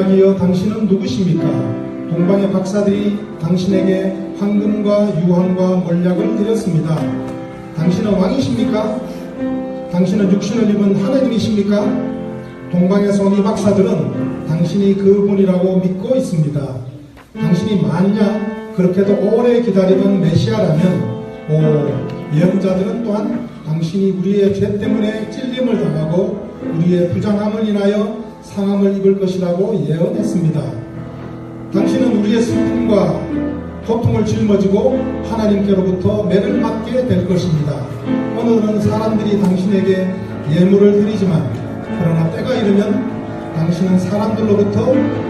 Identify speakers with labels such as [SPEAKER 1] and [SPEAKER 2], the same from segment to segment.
[SPEAKER 1] 그리하여 당신은 누구십니까? 동방의 박사들이 당신에게 황금과 유황과 몰약을 드렸습니다. 당신은 왕이십니까? 당신은 육신을 입은 하나님이십니까? 동방에서 온 이 박사들은 당신이 그분이라고 믿고 있습니다. 당신이 만약 그렇게도 오래 기다리던 메시아라면 오, 예언자들은 또한 당신이 우리의 죄 때문에 찔림을 당하고 우리의 부정함을 인하여 상함을 입을 것이라고 예언했습니다. 당신은 우리의 슬픔과 고통을 짊어지고 하나님께로부터 매를 맞게 될 것입니다. 오늘은 사람들이 당신에게 예물을 드리지만 그러나 때가 이르면 당신은 사람들로부터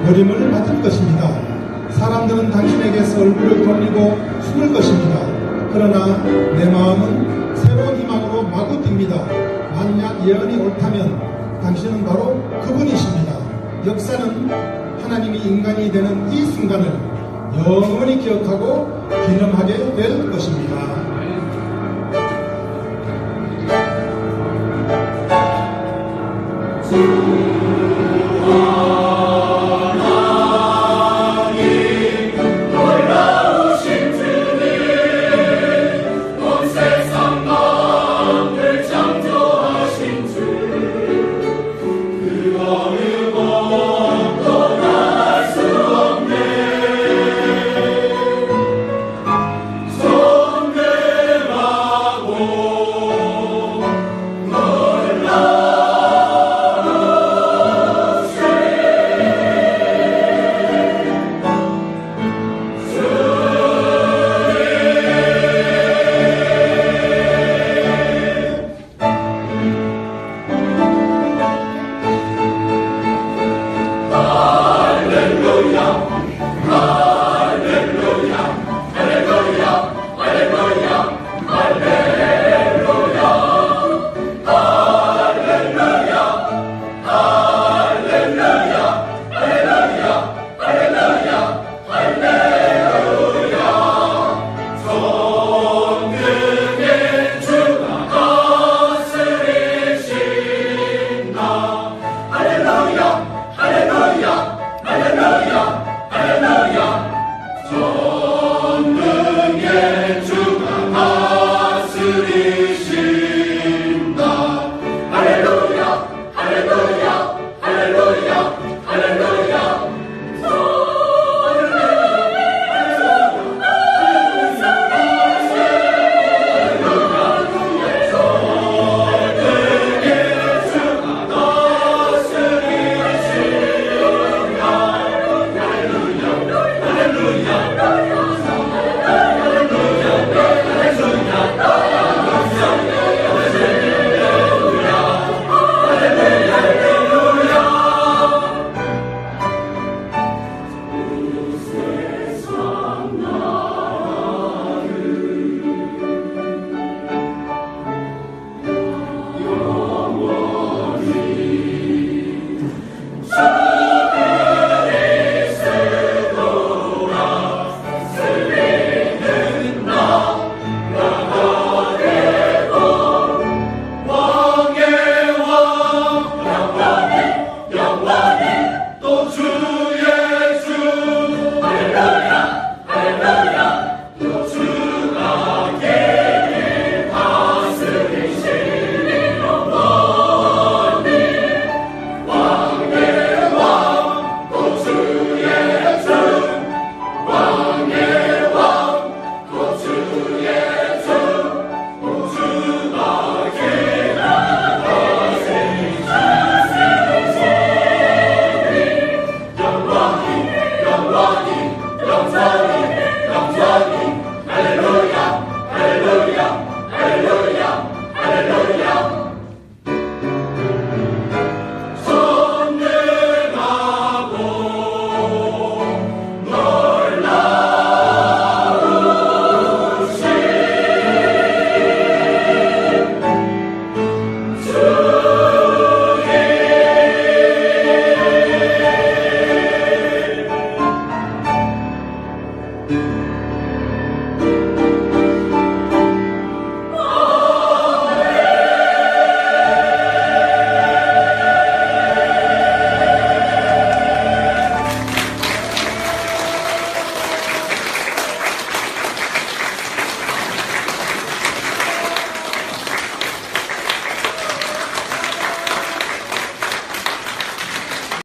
[SPEAKER 1] 버림을 받을 것입니다. 사람들은 당신에게서 얼굴을 돌리고 숨을 것입니다. 그러나 내 마음은 새로운 희망으로 마구 뜁니다. 만약 예언이 옳다면 당신은 바로 그분이십니다. 역사는 하나님이 인간이 되는 이 순간을 영원히 기억하고 기념하게 될 것입니다. 주님.